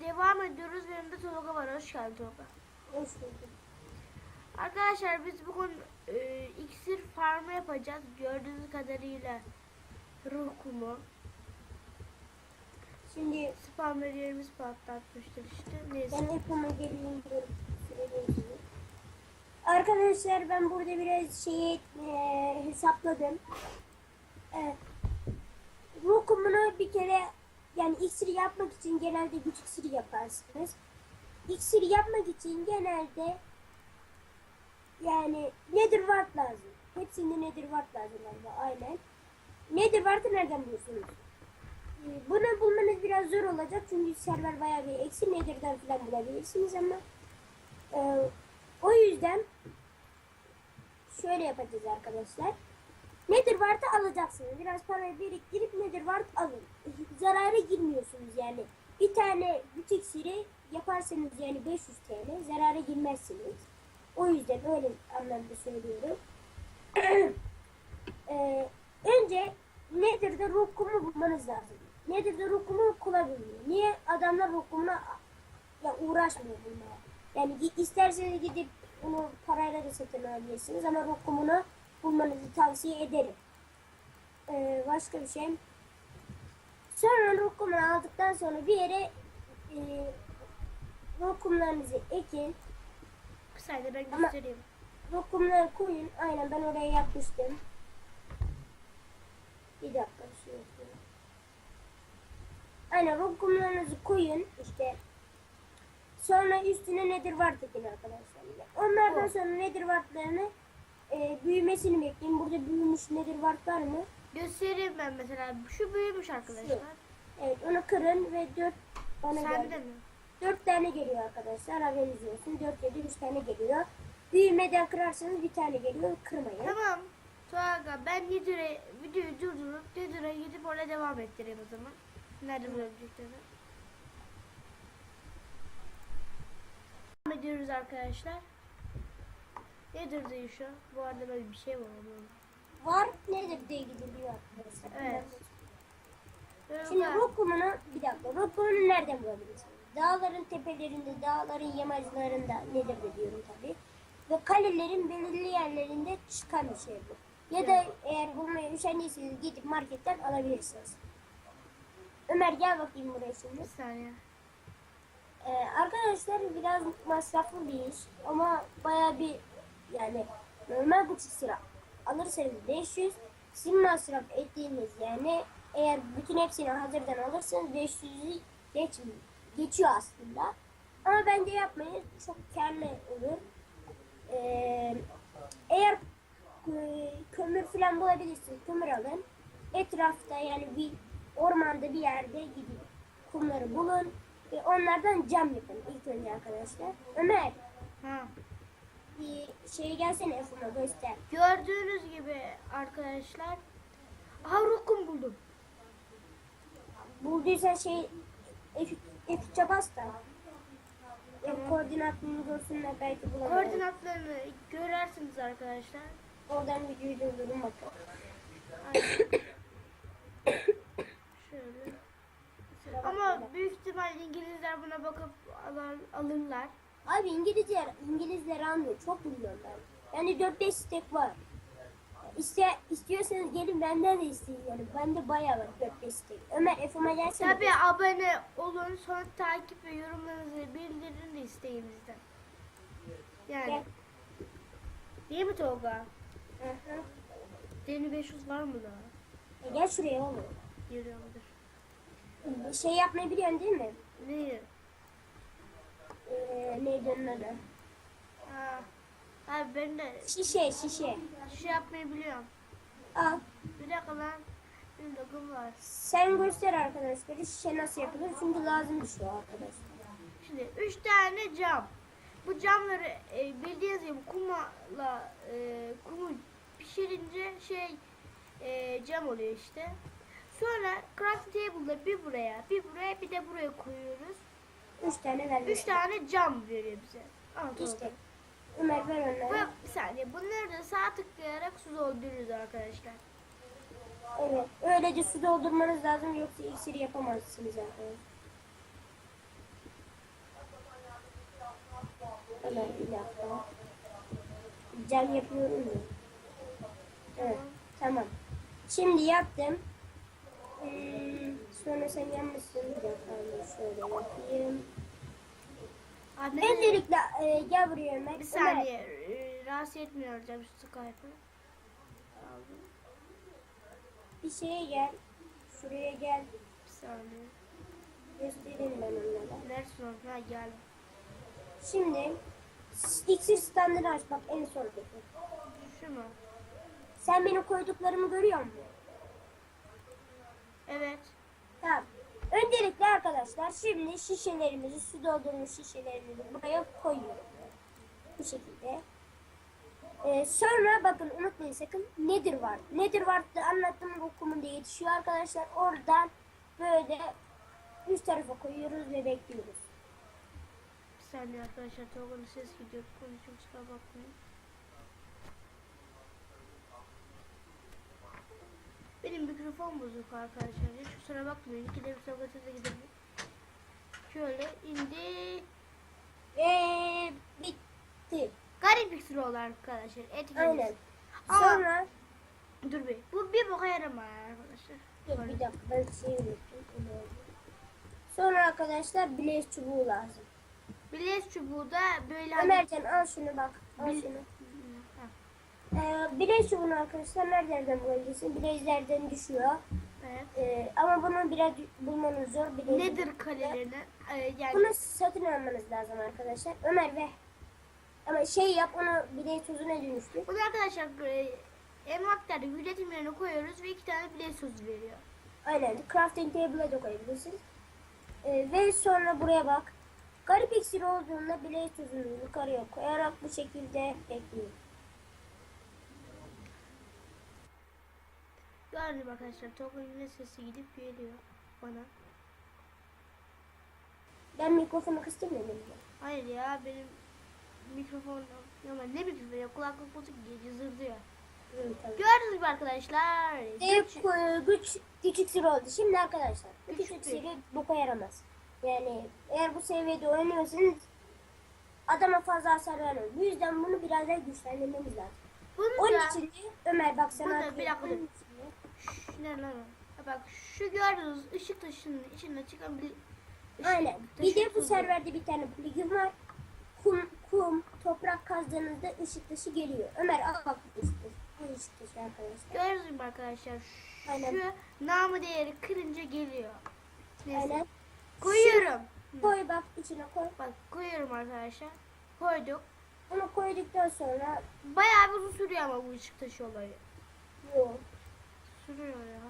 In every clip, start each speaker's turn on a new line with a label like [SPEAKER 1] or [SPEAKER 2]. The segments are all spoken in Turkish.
[SPEAKER 1] devam ediyoruz. Benim de Tolga var. Hoş geldin Tolga.
[SPEAKER 2] Hoş bulduk.
[SPEAKER 1] Arkadaşlar biz bugün e, iksir farmı yapacağız. Gördüğünüz kadarıyla ruh kumu.
[SPEAKER 2] Şimdi
[SPEAKER 1] Spam yerimiz patlatmıştır işte. Neyse.
[SPEAKER 2] ben yapıma geleyim. Arkadaşlar ben burada biraz şeyi e, hesapladım. Evet. Ruh kumunu bir kere yani iksir yapmak için genelde güç iksiri yaparsınız. İksir yapmak için genelde yani nedir wart lazım. Hepsinde nedir wart lazım galiba aynen. Nedir wart'ı nereden buluyorsunuz? Ee, Bunu bulmanız biraz zor olacak çünkü server bayağı bir eksi nedirden falan bulabilirsiniz ama e, o yüzden şöyle yapacağız arkadaşlar. Nedir alacaksınız. Biraz para biriktirip nedir vardı alın. Zarara girmiyorsunuz yani. Bir tane güç iksiri yaparsanız yani 500 TL zarara girmezsiniz. O yüzden öyle anlamda söylüyorum. Ee, önce Nether'da ruh kumu bulmanız lazım. Nether'da ruh kumu kullanılmıyor. Niye? Adamlar ruh kumuna ya uğraşmıyor bunlar. Yani isterseniz gidip bunu parayla da satın alabilirsiniz ama ruh kumunu bulmanızı tavsiye ederim. Ee, başka bir şey. Sonra ruh kumunu aldıktan sonra bir yere e, ruh kumlarınızı ekin.
[SPEAKER 1] Bir saniye ben
[SPEAKER 2] Ama-
[SPEAKER 1] göstereyim.
[SPEAKER 2] Ruh kumları koyun. Aynen ben oraya yapmıştım. Bir dakika bir şey yapıyorum. Aynen ruh kumlarınızı koyun işte. Sonra üstüne nedir var dekin arkadaşlar. Onlardan
[SPEAKER 1] Oh.
[SPEAKER 2] sonra nedir varlarını e, büyümesini bekleyin. Burada büyümüş nedir var var mı?
[SPEAKER 1] Göstereyim ben mesela. Şu büyümüş arkadaşlar.
[SPEAKER 2] Evet onu kırın ve dört bana
[SPEAKER 1] Sende
[SPEAKER 2] geldi.
[SPEAKER 1] mi?
[SPEAKER 2] Dört tane geliyor arkadaşlar haberiniz olsun. Dört yedi üç tane geliyor. Büyümeden kırarsanız bir tane geliyor. Kırmayın.
[SPEAKER 1] Tamam. Tolga ben Nidir'e videoyu durdurup Nidir'e gidip oraya devam ettireyim o zaman. Nerede bulabileceklerini. Devam ediyoruz arkadaşlar. Nidir'deyiz şu an. Bu arada böyle bir şey var. ama.
[SPEAKER 2] Var nedir diye gidiliyor arkadaşlar.
[SPEAKER 1] Evet.
[SPEAKER 2] Şimdi
[SPEAKER 1] Tolga,
[SPEAKER 2] ruh kumunu bir dakika. Ruh kumunu nereden bulabilirsiniz? Dağların tepelerinde, dağların yamaclarında nedir de diyorum tabi. Ve kalelerin belirli yerlerinde çıkan bir şey bu. Ya da eğer bulmaya üşendiyseniz gidip marketten alabilirsiniz. Ömer gel bakayım buraya şimdi.
[SPEAKER 1] bir saniye.
[SPEAKER 2] Ee, arkadaşlar biraz masraflı bir iş ama baya bir yani normal buçuk sıra alırsanız 500 sizin masraf ettiğiniz yani eğer bütün hepsini hazırdan alırsanız 500'ü geç, geçiyor aslında. Ama bence yapmayın çok karlı olur. Ee, eğer e, kömür falan bulabilirsiniz kömür alın. Etrafta yani bir ormanda bir yerde gidin. Kumları bulun ve onlardan cam yapın ilk önce arkadaşlar. Ömer
[SPEAKER 1] Ha.
[SPEAKER 2] Şey gelsene Efuna göster.
[SPEAKER 1] Gördüğünüz gibi arkadaşlar. Aha rukum buldum.
[SPEAKER 2] Bulduysan şey F, F3'e bas da. Ya koordinatını görsünler belki bulamıyor.
[SPEAKER 1] Koordinatlarını görersiniz arkadaşlar.
[SPEAKER 2] Oradan videoyu durdurun bakalım.
[SPEAKER 1] Şöyle. Ama büyük ihtimal İngilizler buna bakıp alır, alırlar.
[SPEAKER 2] Abi İngilizler, İngilizler almıyor. Çok ben. Bende 4-5 stek var. İste, istiyorsanız gelin benden de isteyin yani. Bende bayağı var 4-5 stek. Ömer Efuma gelsene.
[SPEAKER 1] Tabi abone olun, sonra takip ve yorumlarınızı bildirin de isteyin bizden. Yani.
[SPEAKER 2] Gel.
[SPEAKER 1] Değil mi Tolga?
[SPEAKER 2] Hı hı.
[SPEAKER 1] Deni 500 var mı daha?
[SPEAKER 2] E gel şuraya oğlum.
[SPEAKER 1] Geliyordur.
[SPEAKER 2] Şey yapmayı biliyorsun değil mi?
[SPEAKER 1] Neyi?
[SPEAKER 2] Ee, neydi onun adı?
[SPEAKER 1] Abi ben de
[SPEAKER 2] Şişe, şişe.
[SPEAKER 1] şey yapmayı biliyorum.
[SPEAKER 2] Al.
[SPEAKER 1] Bir dakika lan. Bir logum var.
[SPEAKER 2] Sen göster arkadaşlar şişe nasıl yapılır çünkü lazım bir şey arkadaşlar.
[SPEAKER 1] Şimdi 3 tane cam. Bu camları e, bildiğiniz gibi kumla e, kumu pişirince şey e, cam oluyor işte. Sonra craft table'da bir buraya, bir buraya, bir de buraya koyuyoruz.
[SPEAKER 2] Üç tane vermiş.
[SPEAKER 1] Üç tane cam veriyor bize. Anlatalım.
[SPEAKER 2] İşte. Ömer ver onları.
[SPEAKER 1] Bu, bir saniye. Bunları da sağ tıklayarak su doldururuz arkadaşlar.
[SPEAKER 2] Evet. Öylece su doldurmanız lazım yoksa iksiri yapamazsınız arkadaşlar. Hemen bir dakika. Cam yapıyorum mu? Evet. Tamam. Şimdi yaptım. Hmm sonra sen dakika ben şöyle yapayım.
[SPEAKER 1] Anne,
[SPEAKER 2] Öncelikle e, gel buraya Ömer.
[SPEAKER 1] bir saniye. e, rahatsız etmiyor hocam Skype'ı.
[SPEAKER 2] Bir şeye gel. Şuraya gel.
[SPEAKER 1] Bir saniye.
[SPEAKER 2] Göstereyim ben onlara.
[SPEAKER 1] Neresin orada? Ha geldim.
[SPEAKER 2] Şimdi iksir standını aç bak en sondaki.
[SPEAKER 1] Şu mu?
[SPEAKER 2] Sen benim koyduklarımı görüyor musun?
[SPEAKER 1] Evet.
[SPEAKER 2] Tamam. Öncelikle arkadaşlar şimdi şişelerimizi, su doldurmuş şişelerimizi buraya koyuyoruz. Bu şekilde. Ee, sonra bakın unutmayın sakın nedir var. Nedir var anlattığım okumunda yetişiyor arkadaşlar. Oradan böyle üst tarafa koyuyoruz ve bekliyoruz.
[SPEAKER 1] Bir saniye arkadaşlar. Tolga'nın ses gidiyor. Konuşum kusura bakmayın. Benim mikrofon bozuk arkadaşlar. Hiç kusura bakmayın. İkide bir sohbete gidelim. Şöyle indi.
[SPEAKER 2] Ve bitti.
[SPEAKER 1] Garip bir sıra oldu arkadaşlar. Etkili.
[SPEAKER 2] Aynen.
[SPEAKER 1] Ama-
[SPEAKER 2] Sonra
[SPEAKER 1] Dur bir. Bu bir boka yaramıyor arkadaşlar.
[SPEAKER 2] dur bir dakika ben şey unuttum. Sonra arkadaşlar bileş çubuğu lazım.
[SPEAKER 1] Bileş çubuğu da böyle
[SPEAKER 2] Ömercan al şunu bak. Al
[SPEAKER 1] Bil-
[SPEAKER 2] şunu. Ee, çubuğunu arkadaşlar nerelerden bulabilirsin? Bilezlerden düşüyor.
[SPEAKER 1] evet.
[SPEAKER 2] Ee, ama bunu biraz bulmanız zor. Bilez
[SPEAKER 1] Nedir kalelerini? Ee, yani
[SPEAKER 2] Bunu satın almanız lazım arkadaşlar. Ömer ve ama şey yap onu bileği tuzuna dönüştür.
[SPEAKER 1] bunu arkadaşlar e, envakterde üretim yerine koyuyoruz ve iki tane bileş sözü veriyor.
[SPEAKER 2] Aynen. Crafting table'a da koyabilirsiniz. Ee, ve sonra buraya bak. Garip iksir olduğunda bileği tuzunu yukarıya koyarak bu şekilde bekleyin.
[SPEAKER 1] Gördüm arkadaşlar. Tolga yine sesi gidip geliyor bana.
[SPEAKER 2] Ben mikrofonu kıstım dedim ya.
[SPEAKER 1] Hayır ya benim mikrofon ama ne mikrofon ya kulaklık bozuk diye zırlıyor.
[SPEAKER 2] Hı, tamam.
[SPEAKER 1] Gördünüz mü arkadaşlar?
[SPEAKER 2] Ve
[SPEAKER 1] Güç-
[SPEAKER 2] ku- güç güç iksiri oldu. Şimdi arkadaşlar
[SPEAKER 1] Güç
[SPEAKER 2] güç
[SPEAKER 1] iksiri.
[SPEAKER 2] boka yaramaz. Yani eğer bu seviyede oynuyorsanız adama fazla hasar vermez. Bu yüzden bunu biraz daha güçlendirmemiz lazım.
[SPEAKER 1] Bunu
[SPEAKER 2] Onun
[SPEAKER 1] da,
[SPEAKER 2] için de Ömer bak sana
[SPEAKER 1] bir dakika Ha Bak şu gördüğünüz ışık taşının içinde çıkan bir
[SPEAKER 2] Aynen. Bir
[SPEAKER 1] taşı
[SPEAKER 2] de bu serverde bir tane plugin var. Kum, kum, toprak kazdığınızda ışık dışı geliyor. Ömer al bak ışık dışı. Bu ışık dışı arkadaşlar.
[SPEAKER 1] Gördünüz mü arkadaşlar? Şu
[SPEAKER 2] Aynen.
[SPEAKER 1] namı değeri kırınca geliyor. Neyse.
[SPEAKER 2] Aynen.
[SPEAKER 1] Koyuyorum.
[SPEAKER 2] Koy bak içine koy.
[SPEAKER 1] Bak koyuyorum arkadaşlar. Koyduk.
[SPEAKER 2] Bunu koyduktan sonra
[SPEAKER 1] Bayağı bir uzun sürüyor ama bu ışık taşı olayı.
[SPEAKER 2] yok.
[SPEAKER 1] Sürüyor ya.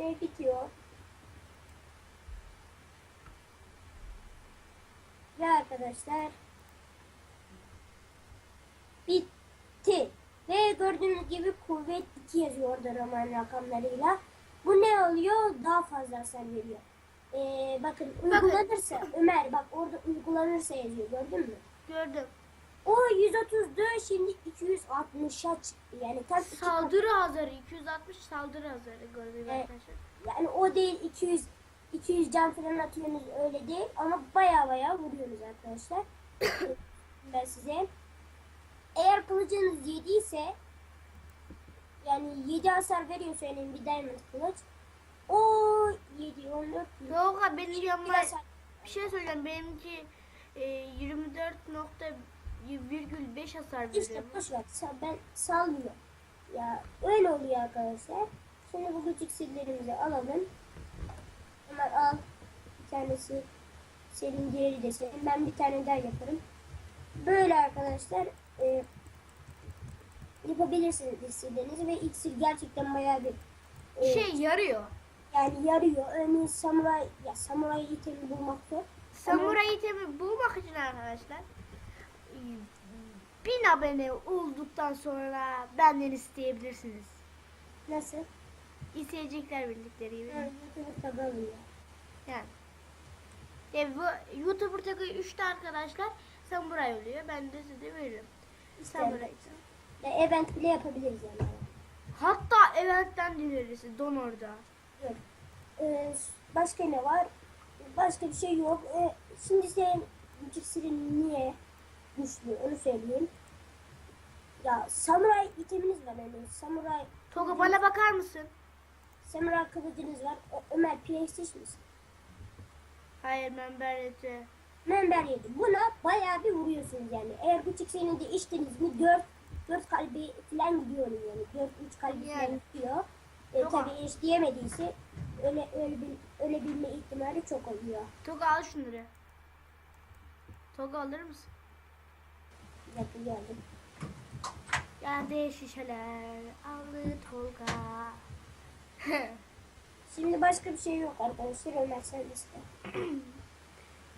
[SPEAKER 2] Ve bitiyor. Ve arkadaşlar bitti. Ve gördüğünüz gibi kuvvet 2 yazıyor orada roman rakamlarıyla. Bu ne oluyor? Daha fazla hasar veriyor. Ee, bakın uygulanırsa Ömer bak orada uygulanırsa yazıyor gördün mü?
[SPEAKER 1] Gördüm.
[SPEAKER 2] O 130'du şimdi 260'a çıktı. Yani tam iki kat-
[SPEAKER 1] Saldırı hazırı 260 saldırı hazırı gördüm
[SPEAKER 2] Evet.
[SPEAKER 1] arkadaşlar.
[SPEAKER 2] Yani o değil 200 200 can falan atıyorsunuz öyle değil ama baya baya vuruyorsunuz arkadaşlar. ben size. Eğer kılıcınız 7 ise yani 7 hasar veriyorsa yani bir diamond kılıç o 7 14
[SPEAKER 1] Yok abi benim
[SPEAKER 2] bir
[SPEAKER 1] yanıma
[SPEAKER 2] hasar
[SPEAKER 1] bir şey söyleyeceğim. Benimki e, 24.5 hasar
[SPEAKER 2] İşte
[SPEAKER 1] veriyor.
[SPEAKER 2] boş ver. Ben salmıyorum. Ya öyle oluyor arkadaşlar. Şimdi bu küçük sillerimizi alalım. Ömer al. Bir tanesi senin diğeri de senin. Ben bir tane daha yaparım. Böyle arkadaşlar e, yapabilirsiniz sillerinizi ve iksir gerçekten bayağı bir e,
[SPEAKER 1] Şey yarıyor.
[SPEAKER 2] yani yarıyor. Örneğin samuray ya samuray itemi bulmak zor.
[SPEAKER 1] Samuray itemi bulmak için arkadaşlar bin abone olduktan sonra benden isteyebilirsiniz.
[SPEAKER 2] Nasıl?
[SPEAKER 1] İsteyecekler bildikleri gibi.
[SPEAKER 2] Yani YouTube'da böyle ya.
[SPEAKER 1] Yani. Ya bu YouTuber'daki 3 tane arkadaşlar samuray oluyor. Ben de size veririm.
[SPEAKER 2] İşte
[SPEAKER 1] Samuray.
[SPEAKER 2] Ya event bile yapabiliriz yani.
[SPEAKER 1] Hatta eventten dileriz Donor'da.
[SPEAKER 2] Yok. Ee, başka ne var? Başka bir şey yok. Ee, şimdi senin güç iksirin niye güçlü onu söyleyeyim. Ya samuray iteminiz var yani samuray
[SPEAKER 1] Toga bana bakar mısın?
[SPEAKER 2] samuray kılıcınız var. Ö- Ömer PlayStation misin?
[SPEAKER 1] Hayır ben Berlet'e.
[SPEAKER 2] Member yedi. Buna bayağı bir vuruyorsunuz yani. Eğer güç iksirini de içtiniz mi 4 4 kalbi falan gidiyor yani. 4 3 kalbi
[SPEAKER 1] Yani.
[SPEAKER 2] falan gidiyor. E,
[SPEAKER 1] Yok
[SPEAKER 2] tabii eşleyemediyse öyle öyle bil, öyle bilme ihtimali çok oluyor.
[SPEAKER 1] Toga al şunları. Toga alır mısın?
[SPEAKER 2] Bir dakika geldim.
[SPEAKER 1] Geldi şişeler. Aldı Tolga.
[SPEAKER 2] Şimdi başka bir şey yok arkadaşlar. Ömer sen.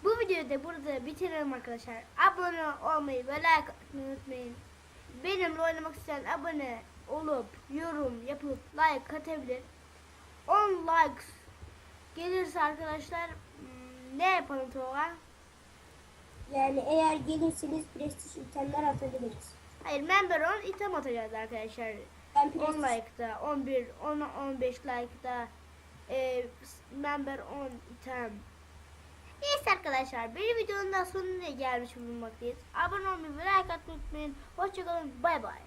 [SPEAKER 1] Bu videoyu da burada bitirelim arkadaşlar. Abone olmayı ve like atmayı unutmayın. Benimle oynamak isteyen abone olup yorum yapıp like atabilir. 10 likes gelirse arkadaşlar hmm, ne yapalım Tolga?
[SPEAKER 2] Yani eğer gelirseniz prestij itemler atabiliriz.
[SPEAKER 1] Hayır member 10 item atacağız arkadaşlar.
[SPEAKER 2] Ben
[SPEAKER 1] 10
[SPEAKER 2] prestij
[SPEAKER 1] like'da, 11, 10, 15 like'da e, member 10 item. Neyse arkadaşlar bir videonun da sonuna gelmiş bulunmaktayız. Abone olmayı ve like atmayı unutmayın. Hoşçakalın bay bay.